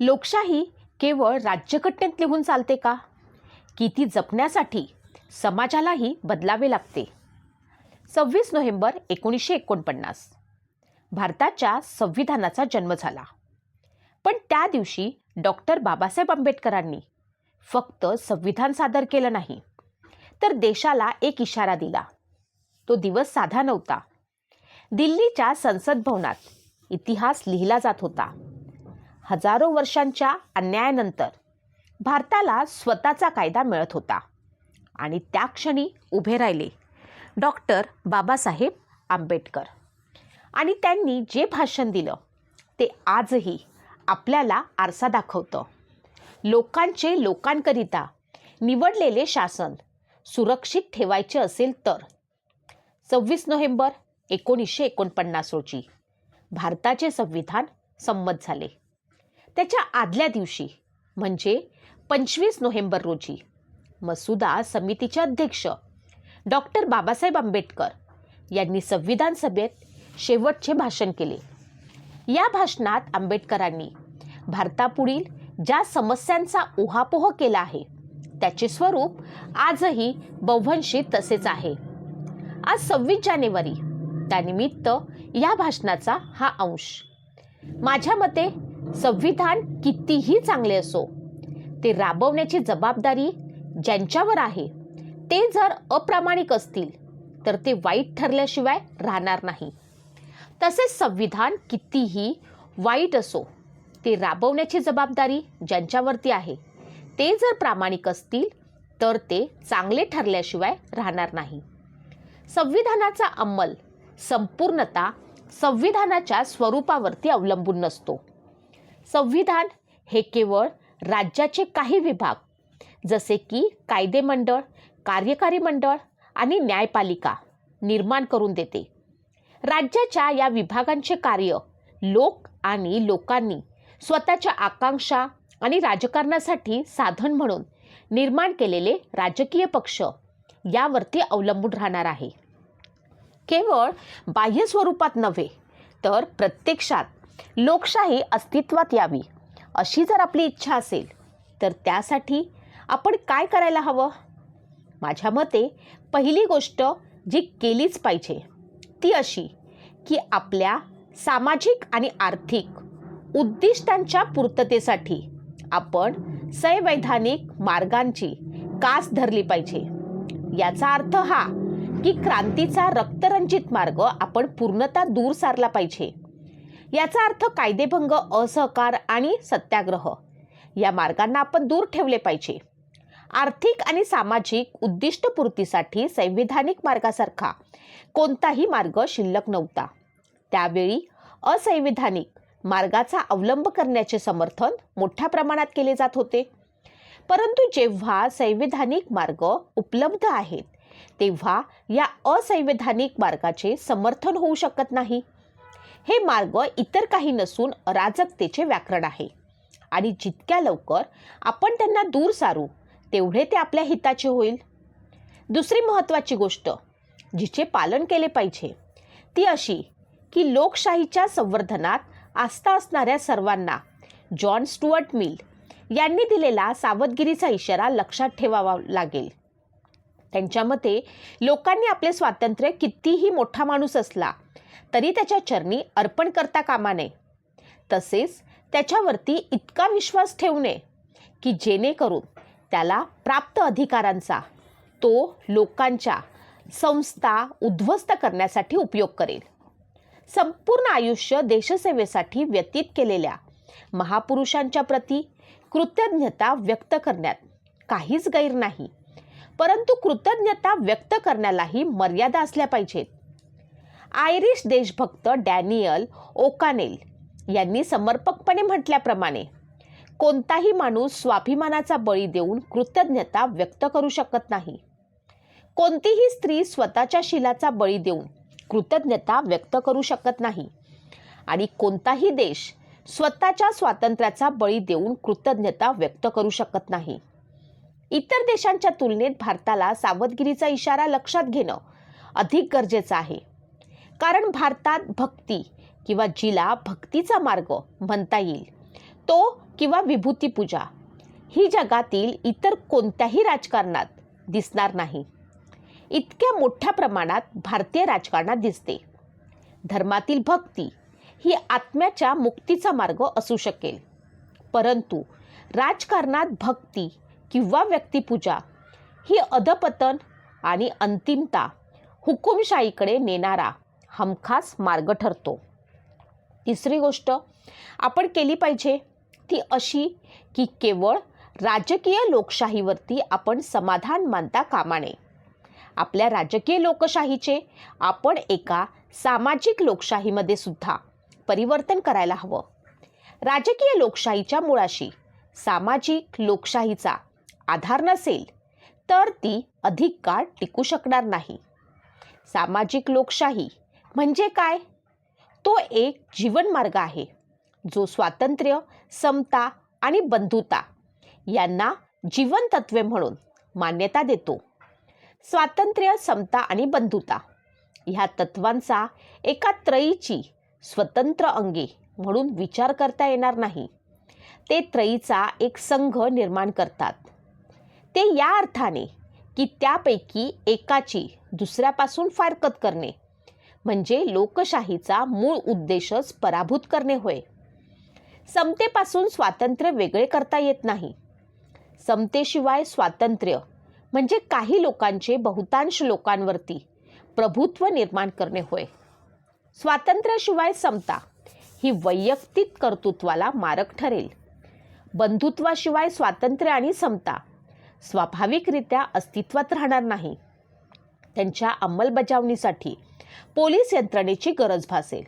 लोकशाही केवळ राज्यघटनेत लिहून चालते का? की ती जपण्यासाठी समाजालाही बदलावे लागते. सव्वीस नोव्हेंबर एकोणीसशे एकोणपन्नास. भारताच्या संविधानाचा जन्म झाला. पण त्या दिवशी डॉक्टर बाबासाहेब आंबेडकरांनी फक्त संविधान सादर केलं नाही तर देशाला एक इशारा दिला. तो दिवस साधा नव्हता. दिल्लीच्या संसद भवनात इतिहास लिहिला जात होता. हजारो वर्षांच्या अन्यायानंतर भारताला स्वतःचा कायदा मिळत होता. आणि त्या क्षणी उभे राहिले डॉक्टर बाबासाहेब आंबेडकर. आणि त्यांनी जे भाषण दिलं ते आजही आपल्याला आरसा दाखवतं. लोकांचे लोकांकरिता निवडलेले शासन सुरक्षित ठेवायचे असेल तर. सव्वीस नोव्हेंबर एकोणीसशे एकोणपन्नास रोजी भारताचे संविधान संमत झाले. त्याच्या आदल्या दिवशी म्हणजे पंचवीस नोव्हेंबर रोजी मसुदा समितीचे अध्यक्ष डॉक्टर बाबासाहेब आंबेडकर यांनी संविधान सभेत शेवटचे भाषण केले. या भाषणात आंबेडकरांनी भारतापुढील ज्या समस्यांचा उहापोह केला आहे त्याचे स्वरूप आजही बव्हंशी तसेच आहे. आज सव्वीस जानेवारी त्यानिमित्त या भाषणाचा हा अंश. माझ्या मते संविधान कितीही चांगले असो ते राबवण्याची जबाबदारी ज्यांच्यावर आहे ते जर अप्रामाणिक असतील तर ते वाईट ठरल्याशिवाय राहणार नाही. तसेच संविधान कितीही वाईट असो ते राबवण्याची जबाबदारी ज्यांच्यावरती आहे ते जर प्रामाणिक असतील तर ते चांगले ठरल्याशिवाय राहणार नाही. संविधानाचा अंमल संपूर्णता संविधानाच्या स्वरूपावरती अवलंबून नसतो. संविधान हे केवळ राज्याचे काही विभाग जसे की कायदे मंडळ कार्यकारी मंडळ आणि न्यायपालिका निर्माण करून देते. राज्याच्या या विभागांचे कार्य लोक आणि लोकांनी स्वतःच्या आकांक्षा आणि राजकारणासाठी साधन म्हणून निर्माण केलेले राजकीय पक्ष यावरती अवलंबून राहणार आहे. केवळ बाह्य स्वरूपात नव्हे तर प्रत्यक्षात लोकशाही अस्तित्वात यावी अशी जर आपली इच्छा असेल तर त्यासाठी आपण काय करायला हवं? माझ्या मते पहिली गोष्ट जी केलीच पाहिजे ती अशी की आपल्या सामाजिक आणि आर्थिक उद्दिष्टांच्या पूर्ततेसाठी आपण संवैधानिक मार्गांची कास धरली पाहिजे. याचा अर्थ हा की क्रांतीचा रक्तरंजित मार्ग आपण पूर्णतः दूर सारला पाहिजे. याचा अर्थ कायदेभंग असहकार आणि सत्याग्रह. या मार्गांना आपण दूर ठेवले पाहिजे. आर्थिक आणि सामाजिक उद्दिष्टपूर्तीसाठी संविधानिक मार्गासारखा कोणताही मार्ग शिल्लक नव्हता. त्यावेळी असंविधानिक मार्गाचा अवलंब करण्याचे समर्थन मोठ्या प्रमाणात केले जात होते. परंतु जेव्हा संविधानिक मार्ग उपलब्ध आहेत तेव्हा या असंवैधानिक मार्गाचे समर्थन होऊ शकत नाही. हे मार्ग इतर काही नसून अराजकतेचे व्याकरण आहे. आणि जितक्या लवकर आपण त्यांना दूर सारू तेवढे ते आपल्या हिताचे होईल. दुसरी महत्त्वाची गोष्ट जिचे पालन केले पाहिजे ती अशी की लोकशाहीच्या संवर्धनात आस्था असणाऱ्या सर्वांना जॉन स्टुअर्ट मिल यांनी दिलेला सावधगिरीचा इशारा लक्षात ठेवावा लागेल. त्यांच्या मते लोकांनी आपले स्वातंत्र्य कितीही मोठा माणूस असला तरी त्याच्या चरणी अर्पण करता कामा नये. तसेच त्याच्यावरती इतका विश्वास ठेवू नये की जेणेकरून त्याला प्राप्त अधिकारांचा तो लोकांच्या संस्था उद्ध्वस्त करण्यासाठी उपयोग करेल. संपूर्ण आयुष्य देशसेवेसाठी व्यतीत केलेल्या महापुरुषांच्या प्रती कृतज्ञता व्यक्त करण्यात काहीच गैर नाही परंतु कृतज्ञता व्यक्त करण्यालाही मर्यादा असल्या पाहिजेत. आयरिश देशभक्त डॅनियल ओकानेल यांनी समर्पकपणे म्हटल्याप्रमाणे कोणताही माणूस स्वाभिमानाचा बळी देऊन कृतज्ञता व्यक्त करू शकत नाही. कोणतीही स्त्री स्वतःच्या शिलाचा बळी देऊन कृतज्ञता व्यक्त करू शकत नाही. आणि कोणताही देश स्वतःच्या स्वातंत्र्याचा बळी देऊन कृतज्ञता व्यक्त करू शकत नाही. इतर देशांच्या तुलनेत भारताला सावधगिरीचा इशारा लक्षात घेणं अधिक गरजेचं आहे. कारण भारतात भक्ती किंवा जिला भक्तीचा मार्ग म्हणता येईल. तो किंवा विभूतीपूजा ही जगातील इतर कोणत्याही राजकारणात दिसणार नाही. इतक्या मोठ्या प्रमाणात भारतीय राजकारणात दिसते. धर्मातील भक्ती ही आत्म्याच्या मुक्तीचा मार्ग असू शकेल. परंतु राजकारणात भक्ती किंवा व्यक्तिपूजा ही अधपतन आणि अंतिमता हुकुमशाहीकडे नेणारा हमखास मार्ग ठरतो. तिसरी गोष्ट आपण केली पाहिजे ती अशी की केवळ राजकीय लोकशाहीवरती आपण समाधान मानता कामा नये आपल्या राजकीय लोकशाहीचे आपण एका सामाजिक लोकशाहीमध्ये सुद्धा परिवर्तन करायला हवं. राजकीय लोकशाहीच्या मुळाशी सामाजिक लोकशाहीचा आधार नसेल तर ती अधिक काळ टिकू शकणार नाही. सामाजिक लोकशाही म्हणजे काय? तो एक जीवनमार्ग आहे जो स्वातंत्र्य समता आणि बंधुता यांना जीवनतत्वे म्हणून मान्यता देतो. स्वातंत्र्य समता आणि बंधुता ह्या तत्वांचा एका त्रयीची स्वतंत्र अंगे म्हणून विचार करता येणार नाही. ते त्रयीचा एक संघ निर्माण करतात. ते या अर्थाने की त्यापैकी एकाची दुसऱ्यापासून फारकत करणे म्हणजे लोकशाहीचा मूळ उद्देशच पराभूत करणे होय. समतेपासून स्वातंत्र्य वेगळे करता येत नाही. समतेशिवाय स्वातंत्र्य म्हणजे काही लोकांचे बहुतांश लोकांवरती प्रभुत्व निर्माण करणे होय. स्वातंत्र्याशिवाय समता ही वैयक्तिक कर्तृत्वाला मारक ठरेल. बंधुत्वाशिवाय स्वातंत्र्य आणि समता स्वाभाविकरित्या अस्तित्वात राहणार नाही. त्यांच्या अंमलबजावणीसाठी पोलीस यंत्रणेची गरज भासेल.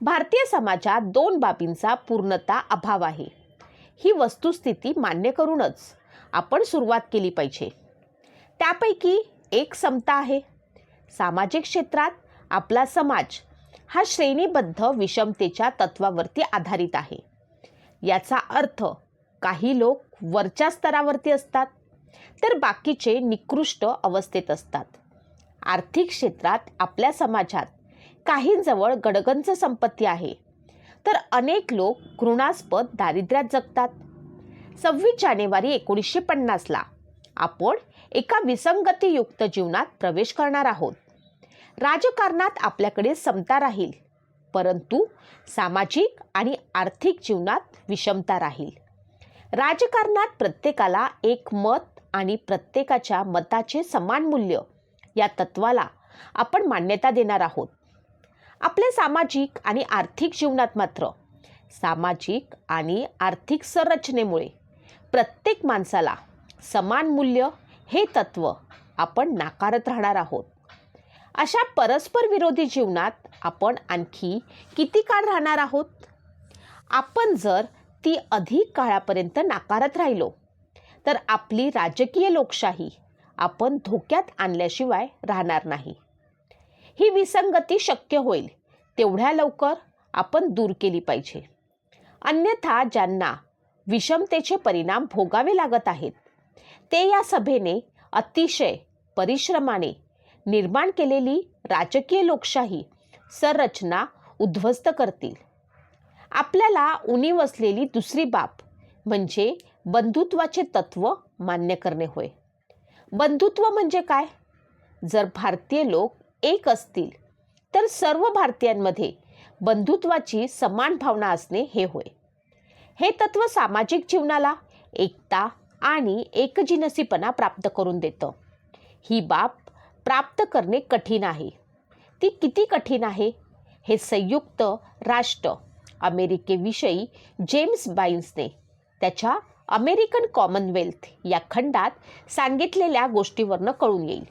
भारतीय समाजात दोन बाबींचा पूर्णता अभाव आहे. ही वस्तुस्थिती मान्य करूनच आपण सुरुवात केली पाहिजे. त्यापैकी एक समता आहे. सामाजिक क्षेत्रात आपला समाज हा श्रेणीबद्ध विषमतेच्या तत्वावरती आधारित आहे. याचा अर्थ काही लोक वरच्या स्तरावरती असतात तर बाकीचे निकृष्ट अवस्थेत असतात. आर्थिक क्षेत्रात आपल्या समाजात काहींजवळ गडगंज संपत्ती आहे. तर अनेक लोक घृणास्पद दारिद्र्यात जगतात. सव्वीस जानेवारी एकोणीसशे पन्नासला आपण एका विसंगतीयुक्त जीवनात प्रवेश करणार आहोत. राजकारणात आपल्याकडे समता राहील परंतु सामाजिक आणि आर्थिक जीवनात विषमता राहील. राजकारणात प्रत्येकाला एक मत आणि प्रत्येकाच्या मताचे समान मूल्य या तत्वाला आपण मान्यता देणार आहोत. आपल्या सामाजिक आणि आर्थिक जीवनात मात्र सामाजिक आणि आर्थिक संरचनेमुळे प्रत्येक माणसाला समान मूल्य हे तत्व आपण नाकारत राहणार आहोत. अशा परस्पर विरोधी जीवनात आपण आणखी किती काळ राहणार आहोत? आपण जर ती अधिक काळापर्यंत नाकारत राहिलो तर आपली राजकीय लोकशाही आपण धोक्यात आणल्याशिवाय राहणार नाही. ही विसंगती शक्य होईल तेवढ्या लवकर आपण दूर केली पाहिजे. अन्यथा ज्यांना विषमतेचे परिणाम भोगावे लागत आहेत ते या सभेने अतिशय परिश्रमाने निर्माण केलेली राजकीय लोकशाही संरचना उद्ध्वस्त करतील. आपल्याला उणीव असलेली दुसरी बाब म्हणजे बंधुत्वाचे तत्व मान्य करणे होय. बंधुत्व म्हणजे काय? जर भारतीय लोक एक असतील तर सर्व भारतीयांमध्ये बंधुत्वाची समान भावना असणे हे होय. हे तत्व सामाजिक जीवनाला एकता आणि एकजिनसीपणा प्राप्त करून देतं. ही बाब प्राप्त करणे कठीण आहे. ती किती कठीण आहे? हे संयुक्त राष्ट्र अमेरिकेविषयी जेम्स बाईन्सने त्याच्या अमेरिकन कॉमनवेल्थ या खंडात सांगितलेल्या गोष्टीवरनं कळून येईल.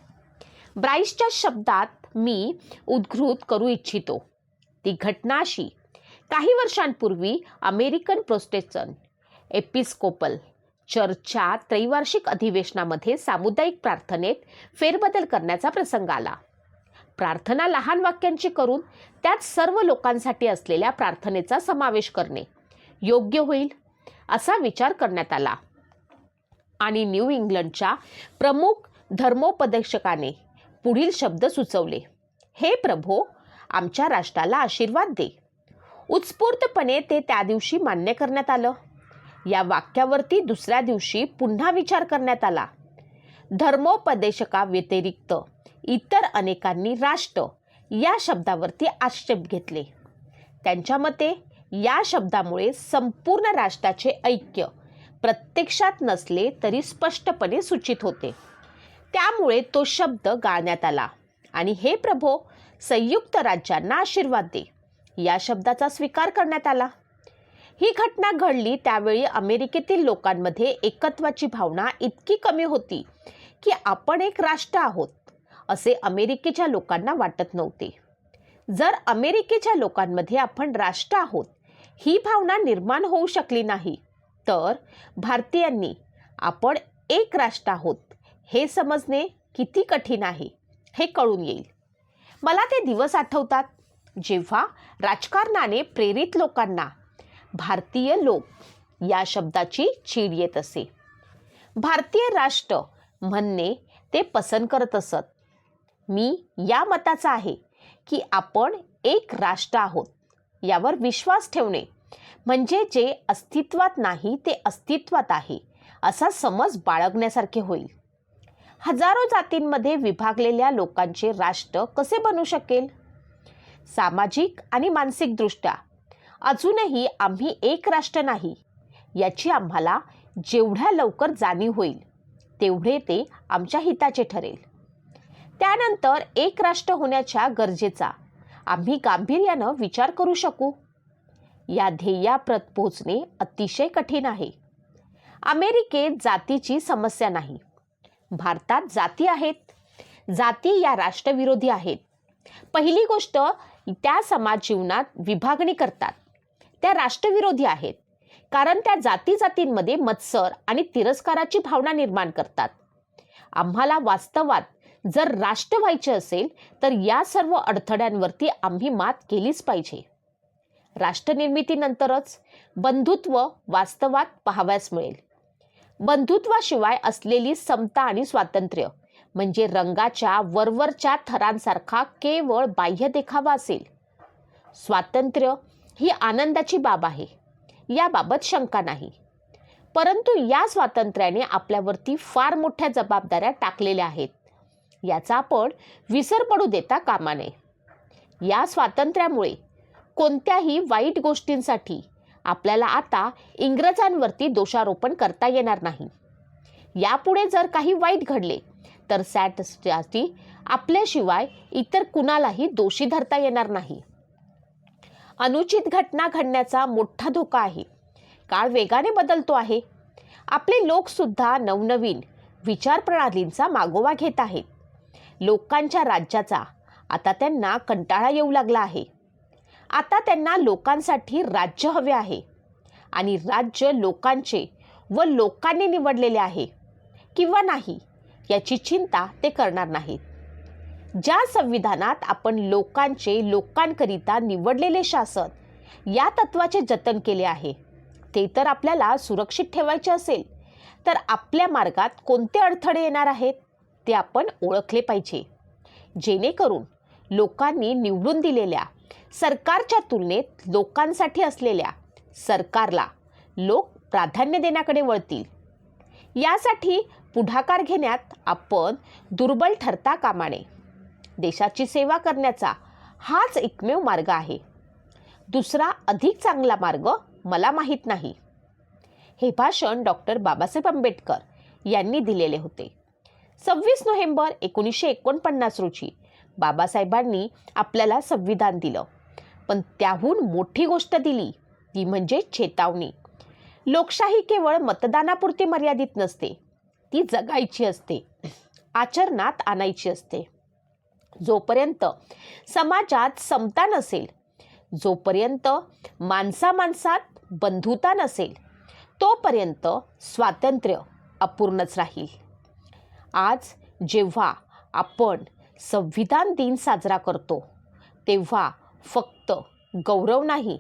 ब्राईसच्या शब्दात मी उद्घृत करू इच्छितो. ती घटना अशी काही वर्षांपूर्वी अमेरिकन प्रोस्टेसन एपिस्कोपल चर्चच्या त्रैवार्षिक अधिवेशनामध्ये सामुदायिक प्रार्थनेत फेरबदल करण्याचा प्रसंग आला. प्रार्थना लहान वाक्यांची करून त्यात सर्व लोकांसाठी असलेल्या प्रार्थनेचा समावेश करणे योग्य होईल? असा विचार करण्यात आला. आणि न्यू इंग्लंडच्या प्रमुख धर्मोपदेशकाने पुढील शब्द सुचवले. हे प्रभो आमच्या राष्ट्राला आशीर्वाद दे. उत्स्फूर्तपणे ते त्या दिवशी मान्य करण्यात आलं. या वाक्यावरती दुसऱ्या दिवशी पुन्हा विचार करण्यात आला. धर्मोपदेशकाव्यतिरिक्त इतर अनेकांनी राष्ट्र या शब्दावरती आक्षेप घेतले. त्यांच्या मते या शब्दामुळे संपूर्ण राष्ट्राचे ऐक्य प्रत्यक्षात नसले तरी स्पष्टपणे सूचित होते. त्यामुळे तो शब्द गाळण्यात आला आणि हे प्रभो संयुक्त राज्यांना आशीर्वाद दे या शब्दाचा स्वीकार करण्यात आला. ही घटना घडली त्यावेळी अमेरिकेतील लोकांमध्ये एकत्वाची भावना इतकी कमी होती की आपण एक राष्ट्र आहोत असे अमेरिकेच्या लोकांना वाटत नव्हते. जर अमेरिकेच्या लोकांमध्ये आपण राष्ट्र आहोत ही भावना निर्माण होऊ शकली नाही. तर भारतीयांनी आपण एक राष्ट्र आहोत हे समजणे किती कठीण आहे हे कळून येईल. मला ते दिवस आठवतात जेव्हा राजकारणाने प्रेरित लोकांना भारतीय लोक या शब्दाची चीड येत असे. भारतीय राष्ट्र म्हणणे ते पसंत करत असत. मी या मताचा आहे की आपण एक राष्ट्र आहोत यावर विश्वास ठेवणे म्हणजे जे अस्तित्वात नाही ते अस्तित्वात आहे असा समज बाळगण्यासारखे होईल. हजारो जातींमध्ये विभागलेल्या लोकांचे राष्ट्र कसे बनू शकेल? सामाजिक आणि मानसिकदृष्ट्या अजूनही आम्ही एक राष्ट्र नाही याची आम्हाला जेवढ्या लवकर जाणीव होईल तेवढे ते आमच्या हिताचे ठरेल. त्यानंतर एक राष्ट्र होण्याच्या गरजेचा आम्ही गांभीर्यानं विचार करू शकू. या ध्येयाप्रत पोचणे अतिशय कठीण आहे. अमेरिकेत जातीची समस्या नाही. भारतात जाती आहेत. जाती या राष्ट्रविरोधी आहेत. पहिली गोष्ट त्या समाज जीवनात विभागणी करतात. त्या राष्ट्रविरोधी आहेत. कारण त्या जाती जातींमध्ये मत्सर आणि तिरस्काराची भावना निर्माण करतात. आम्हाला वास्तवात जर राष्ट्र व्हायचे असेल तर या सर्व अडथळ्यांवरती आम्ही मात केलीच पाहिजे. राष्ट्रनिर्मितीनंतरच बंधुत्व वास्तवात पाहाव्यास मिळेल. बंधुत्वाशिवाय असलेली समता आणि स्वातंत्र्य म्हणजे रंगाच्या वरवरच्या थरांसारखा केवळ बाह्य देखावा असेल. स्वातंत्र्य ही आनंदाची बाब आहे याबाबत शंका नाही. परंतु या स्वातंत्र्याने आपल्यावरती फार मोठ्या जबाबदाऱ्या टाकलेल्या आहेत. याचा आपण विसर पडू देता कामा नये या स्वातंत्र्यामुळे कोणत्याही वाईट गोष्टींसाठी आपल्याला आता इंग्रजांवरती दोषारोपण करता येणार नाही. यापुढे जर काही वाईट घडले तर सॅटसाठी आपल्याशिवाय इतर कुणालाही दोषी धरता येणार नाही. अनुचित घटना घडण्याचा मोठा धोका आहे. काळ वेगाने बदलतो आहे. आपले लोकसुद्धा नवनवीन विचारप्रणालींचा मागोवा घेत आहेत. लोकांच्या राज्याचा. आता त्यांना कंटाळा येऊ लागला आहे. आता त्यांना लोकांसाठी राज्य हवे आहे. आणि राज्य लोकांचे व लोकांनी निवडलेले आहे. किंवा नाही याची चिंता ते करणार नाहीत. ज्या संविधानात आपण लोकांचे लोकांकरिता निवडलेले शासन या तत्वाचे जतन केले आहे ते तर आपल्याला सुरक्षित ठेवायचे असेल तर आपल्या मार्गात कोणते अडथळे येणार आहेत? ते आपण ओळखले पाहिजे. जेणेकरून लोकांनी निवडून दिलेल्या सरकारच्या तुलनेत लोकांसाठी असलेल्या सरकारला लोक प्राधान्य देण्याकडे वळतील. यासाठी पुढाकार घेण्यात आपण दुर्बल ठरता कामा नये देशाची सेवा करण्याचा हाच एकमेव मार्ग आहे. दुसरा अधिक चांगला मार्ग मला माहीत नाही. हे भाषण डॉक्टर बाबासाहेब आंबेडकर यांनी दिलेले होते. सव्वीस नोव्हेंबर एकोणीसशे एकोणपन्नास रोजी बाबासाहेबांनी आपल्याला संविधान दिलं. पण त्याहून मोठी गोष्ट दिली ती म्हणजे चेतावणी. लोकशाही केवळ मतदानापुरती मर्यादित नसते ती जगायची असते आचरणात आणायची असते. जोपर्यंत समाजात समता नसेल जोपर्यंत माणसा माणसात बंधुता नसेल तोपर्यंत स्वातंत्र्य अपूर्णच राहील. आज जेव्हा आपण संविधान दिन साजरा करतो तेव्हा फक्त गौरव नाही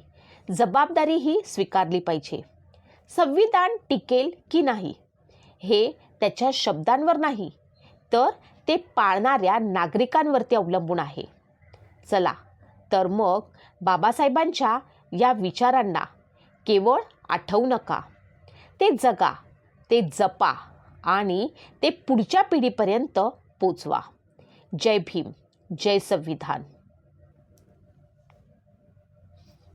जबाबदारीही स्वीकारली पाहिजे. संविधान टिकेल की नाही हे त्याच्या शब्दांवर नाही तर ते पाळणाऱ्या नागरिकांवरती अवलंबून आहे. चला तर मग बाबासाहेबांच्या या विचारांना केवळ आठवू नका. ते जगा ते जपा. आणि ते पुढच्या पिढीपर्यंत पोचवा. जय भीम. जय संविधान.